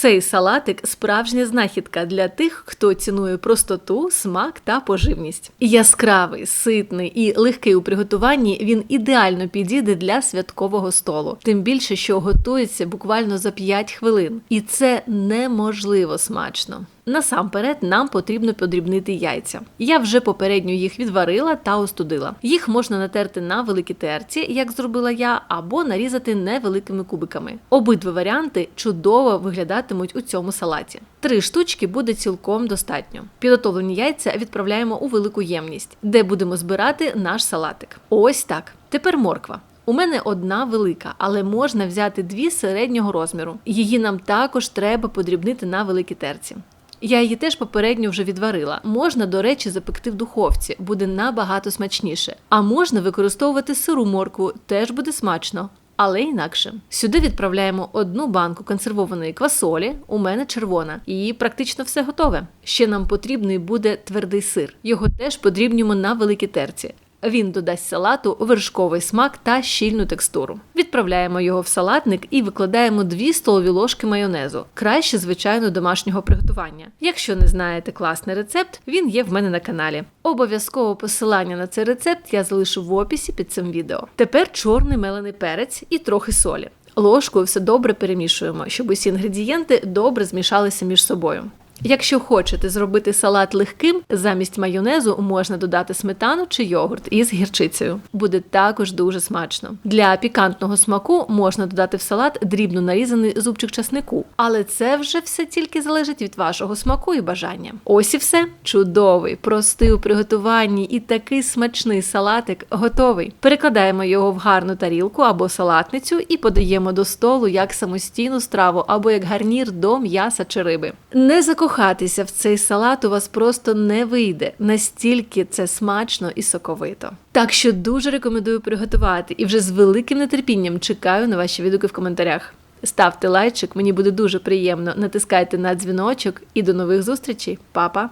Цей салатик справжня знахідка для тих, хто цінує простоту, смак та поживність. Яскравий, ситний і легкий у приготуванні, він ідеально підійде для святкового столу. Тим більше, що готується буквально за 5 хвилин, і це неможливо смачно. Насамперед нам потрібно подрібнити яйця. Я вже попередньо їх відварила та остудила. Їх можна натерти на великій терці, як зробила я, або нарізати невеликими кубиками. Обидва варіанти чудово виглядатимуть у цьому салаті. Три штучки буде цілком достатньо. Підготовлені яйця відправляємо у велику ємність, де будемо збирати наш салатик. Ось так. Тепер морква. У мене одна велика, але можна взяти дві середнього розміру. Її нам також треба подрібнити на великій терці. Я її теж попередньо вже відварила. Можна, до речі, запекти в духовці, буде набагато смачніше. А можна використовувати сиру моркву, теж буде смачно. Але інакше сюди відправляємо одну банку консервованої квасолі, у мене червона, і практично все готове. Ще нам потрібний буде твердий сир. Його теж подрібнюємо на великій терці. Він додасть салату вершковий смак та щільну текстуру. Відправляємо його в салатник і викладаємо 2 столові ложки майонезу, краще звичайно домашнього приготування. Якщо не знаєте класний рецепт, він є в мене на каналі. Обов'язково посилання на цей рецепт я залишу в описі під цим відео. Тепер чорний мелений перець і трохи солі. Ложкою все добре перемішуємо, щоб усі інгредієнти добре змішалися між собою. Якщо хочете зробити салат легким, замість майонезу можна додати сметану чи йогурт із гірчицею. Буде також дуже смачно. Для пікантного смаку можна додати в салат дрібно нарізаний зубчик часнику, але це вже все тільки залежить від вашого смаку і бажання. Ось і все. Чудовий, простий у приготуванні і такий смачний салатик готовий. Перекладаємо його в гарну тарілку або салатницю і подаємо до столу як самостійну страву або як гарнір до м'яса чи риби. Не закохатися в цей салат у вас просто не вийде, настільки це смачно і соковито. Так що дуже рекомендую приготувати і вже з великим нетерпінням чекаю на ваші відгуки в коментарях. Ставте лайчик, мені буде дуже приємно. Натискайте на дзвіночок і до нових зустрічей, Па-па!